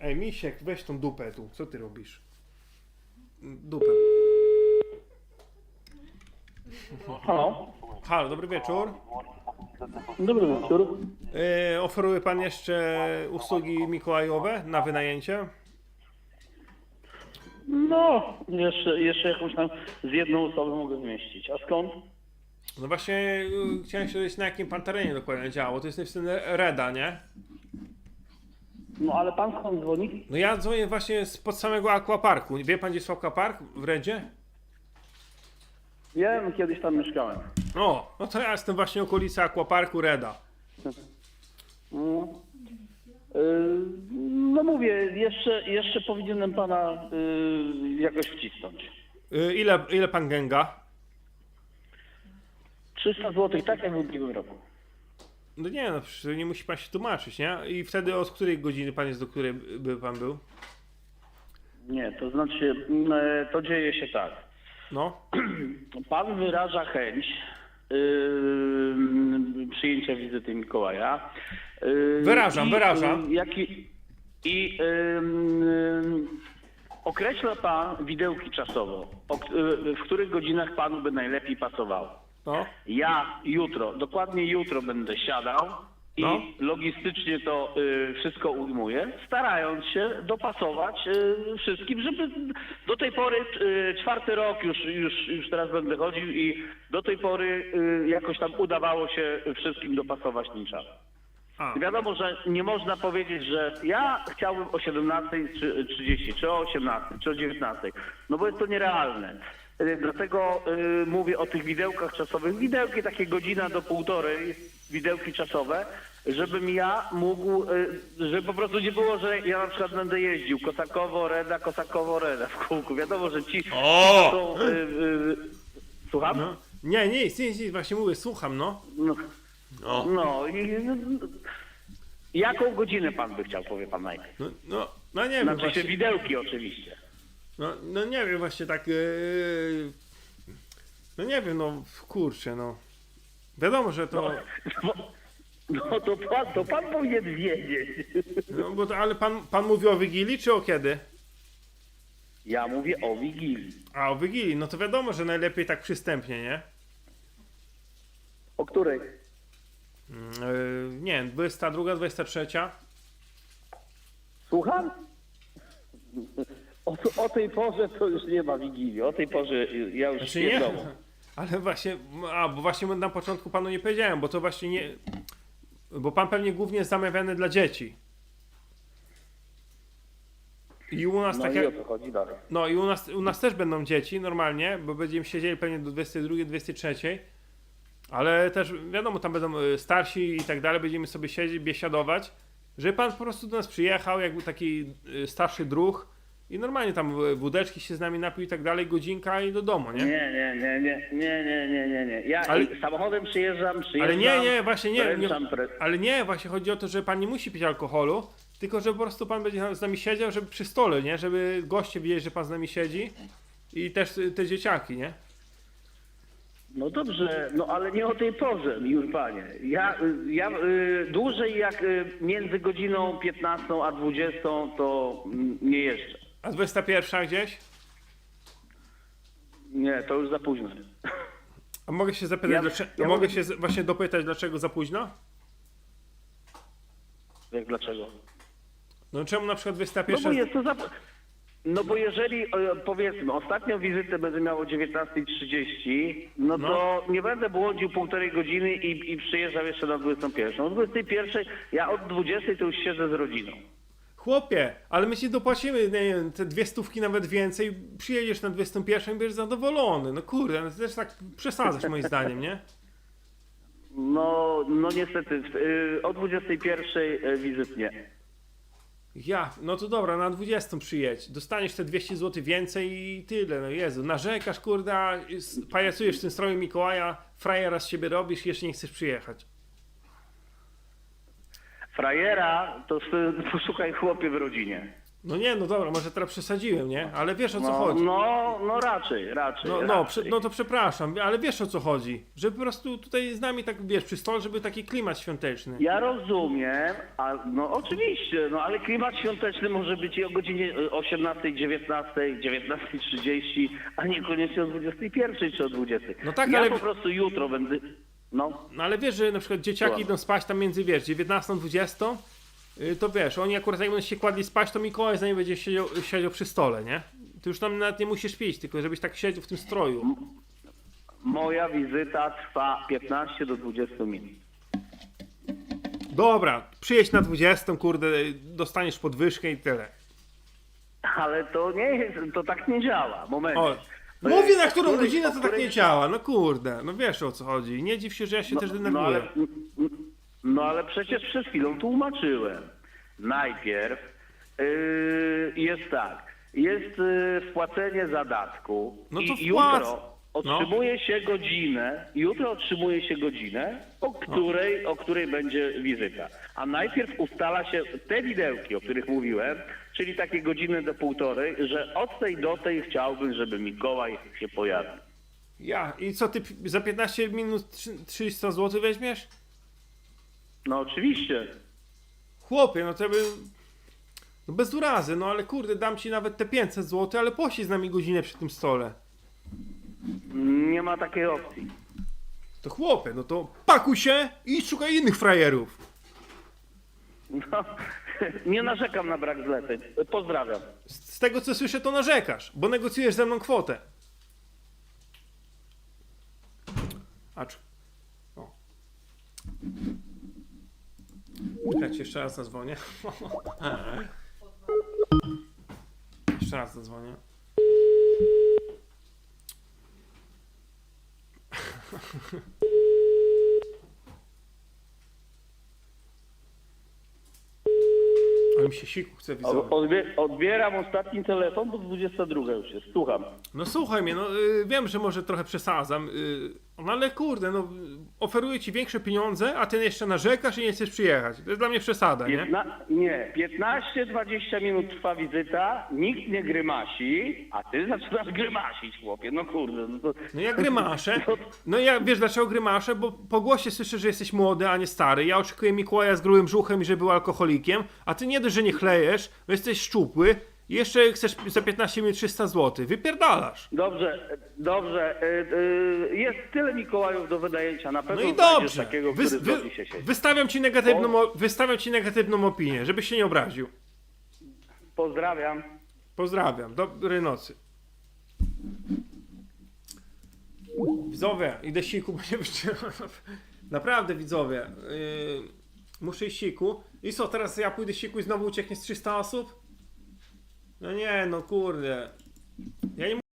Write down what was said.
Ej, misiek, weź tą dupę tu. Co ty robisz? Dupę. Halo. Halo, dobry wieczór. Dobry wieczór. E, oferuje pan jeszcze usługi mikołajowe na wynajęcie? No, jeszcze, jeszcze jakąś tam z jedną osobą mogę zmieścić. A skąd? No właśnie y, chciałem się dowiedzieć na jakim pan terenie dokładnie działo. To jest niestety Reda, nie? No ale pan skąd dzwoni? No ja dzwonię właśnie spod samego aquaparku. Wie pan gdzie jest aquapark w Redzie? Wiem, kiedyś tam mieszkałem. O, no to ja jestem właśnie okolicy aquaparku Reda. No, Yy, no mówię, jeszcze, jeszcze powinienem pana yy, jakoś wcisnąć. Y, ile, ile pan gęga? 300 zł, tak jak w ubiegłym roku. No nie, no przecież nie musi pan się tłumaczyć, nie? I wtedy od której godziny pan jest, do której by pan był? Nie, to znaczy, mm, e, to dzieje się tak. No. Pan wyraża chęć yy, przyjęcia wizyty Mikołaja. Yy, Wyrażam, i, wyrażam. Yy, jaki, I yy, określa pan widełki czasowo, o, yy, w których godzinach panu by najlepiej pasowało. No. Ja jutro, dokładnie jutro będę siadał i No. logistycznie to y, wszystko ujmuję, starając się dopasować y, wszystkim, żeby do tej pory, y, czwarty rok już, już, już teraz będę chodził i do tej pory y, jakoś tam udawało się wszystkim dopasować ten czas. A, Wiadomo, że nie można powiedzieć, że ja chciałbym o 17.30, czy o 18, czy o 19, no bo jest to nierealne. Y, Dlatego y, mówię o tych widełkach czasowych. Widełki takie godzina do półtorej, widełki czasowe, żebym ja mógł, y, żeby po prostu nie było, że ja na przykład będę jeździł Kosakowo, Reda, Kosakowo, Reda w kółku. Wiadomo, że ci O! są... Y, y, słucham? no. Nie, nie, nic, nic, nic, właśnie mówię, słucham, no. No. No. No i jaką godzinę pan by chciał, powie pan najpierw? No, no, no nie wiem Znaczy się właśnie. widełki oczywiście. No, no nie wiem właśnie tak. Yy... No nie wiem, no kurczę, no. Wiadomo, że to. No, no to, pan, to pan powinien wiedzieć. No, bo to ale pan, pan mówi o Wigilii czy o kiedy? Ja mówię o Wigilii. A o Wigilii, no to wiadomo, że najlepiej tak przystępnie, nie? O której? Yy, nie wiem, 22, 23. Słucham? O, o tej porze to już nie ma Wigilii. O tej porze ja już Znaczy nie w domu. Ale właśnie, a bo właśnie na początku panu nie powiedziałem, bo to właśnie nie. Bo pan pewnie głównie jest zamawiany dla dzieci. I u nas No tak jak. No i u nas, u nas też będą dzieci normalnie, bo będziemy siedzieli pewnie do 22, 23. Ale też wiadomo, tam będą y, starsi i tak dalej, będziemy sobie siedzieć, biesiadować. Żeby pan po prostu do nas przyjechał, jakby taki y, starszy druh i normalnie tam y, wódeczki się z nami napił i tak dalej, godzinka i do domu, nie? Nie, nie, nie, nie, nie, nie, nie, nie, nie. Ja Ale- samochodem przyjeżdżam, przyjeżdżam. Ale nie, nie, właśnie nie, nie. Ale nie, właśnie chodzi o to, że pan nie musi pić alkoholu, tylko że po prostu pan będzie z nami siedział, żeby przy stole, nie? Żeby goście wiedzieli, że pan z nami siedzi i też y, te dzieciaki, nie? No dobrze, no ale nie o tej porze, już panie. Ja, y, ja y, dłużej jak y, między godziną 15 a 20 to mm, nie jeżdżę. A 21 gdzieś? Nie, to już za późno. A mogę się zapytać, Ja- dlaczego, ja mogę mogę- się z- właśnie dopytać, dlaczego za późno? Jak dlaczego? No czemu na przykład No 21... bo jest to za... No bo jeżeli e, powiedzmy ostatnią wizytę będę miał o 19.30, no to nie będę błądził półtorej godziny i, i przyjeżdżał jeszcze na 21. O 21 ja od 20 to już siedzę z rodziną. Chłopie, ale my ci dopłacimy, nie wiem, te dwie stówki nawet więcej, przyjedziesz na 21 i będziesz zadowolony. No kurde, no też tak przesadzasz moim zdaniem, nie? No, no niestety, y, o 21 y, wizyt nie. Ja, no to dobra, na 20 przyjedź. Dostaniesz te 200 zł więcej i tyle, no Jezu. Narzekasz, kurde, a s- pajacujesz w tym stroju Mikołaja, frajera z siebie robisz i jeszcze nie chcesz przyjechać. Frajera to s- poszukaj chłopie w rodzinie. No nie, no dobra, może teraz przesadziłem, nie? Ale wiesz o co No, chodzi. no, no raczej, raczej. No, no, raczej. no to przepraszam, ale wiesz o co chodzi. Że po prostu tutaj z nami tak, wiesz, przy stole, żeby taki klimat świąteczny. Ja rozumiem, a, no oczywiście, no ale klimat świąteczny może być i o godzinie e, 18, 19, 19.30, a niekoniecznie o 21 czy o 20. No tak, ja ale- po prostu jutro będę, no, No ale wiesz, że na przykład dzieciaki Słucham. idą spać tam między, wiesz, 19 a 20, y, to wiesz, oni akurat jak będą się kładli spać, to Mikołaj za nimi będzie siedział, siedział przy stole, nie? Ty już tam nawet nie musisz pić, tylko żebyś tak siedział w tym stroju. moja wizyta trwa 15 do 20 minut. Dobra, przyjedź na 20, kurde, dostaniesz podwyżkę i tyle. Ale to nie jest, to tak nie działa, moment. O, mówię jest- na którą której- godzinę to tak nie działa, no kurde, no wiesz o co chodzi. Nie dziw się, że ja się też No denerwuję. ale, no ale przecież przed chwilą tłumaczyłem. Najpierw yy, jest tak, jest yy, wpłacenie zadatku No to i wpłac- jutro otrzymuje się godzinę, jutro otrzymuje się godzinę, o której, o której będzie wizyta. A najpierw ustala się te widełki, o których mówiłem, czyli takie godziny do półtorej, że od tej do tej chciałbym, żeby Mikołaj się pojawił. Ja, i co ty za 15 minut trzy- 300 zł weźmiesz? No oczywiście. Chłopie, no to by... No bez urazy, no ale kurde, dam ci nawet te 500 zł, ale posiedź z nami godzinę przy tym stole. Nie ma takiej opcji. To chłopie, no to pakuj się i szukaj innych frajerów. No, nie narzekam na brak zleceń. Pozdrawiam. Z, z tego co słyszę, to narzekasz, bo negocjujesz ze mną kwotę. Acz. O. Czekajcie, jeszcze raz zadzwonię. jeszcze raz zadzwonię. mi się siku chce widzowie. Odbie- odbieram ostatni telefon, bo 22 już jest. Słucham. No słuchaj mnie, no y, wiem, że może trochę przesadzam, y, no ale kurde, no oferuję ci większe pieniądze, a ty jeszcze narzekasz i nie chcesz przyjechać. To jest dla mnie przesada, nie? Piętna- nie, 15-20 minut trwa wizyta, nikt nie grymasi, a ty zaczynasz grymasić, chłopie. No kurde. No to... No ja grymaszę, no ja wiesz dlaczego grymaszę, bo po głosie słyszę, że jesteś młody, a nie stary. Ja oczekuję Mikołaja z grubym brzuchem i że był alkoholikiem, a ty nie dość, że nie chlejesz, bo jesteś szczupły jeszcze chcesz za 15 minut 300 zł. Wypierdalasz. Dobrze, dobrze. y, y, jest tyle Mikołajów do wydajęcia. Na No pewno i znajdziesz dobrze. takiego, który wy, zgodzi się siedzieć. wystawiam, ci negatywną, o- wystawiam ci negatywną opinię, żebyś się nie obraził. Pozdrawiam. Pozdrawiam, dobrej nocy. Widzowie, idę siku, bo nie wytrzymam. Naprawdę widzowie, yy, muszę iść siku. I co, teraz ja pójdę siku i znowu ucieknie z 300 osób? No nie, no kurde. Ja nie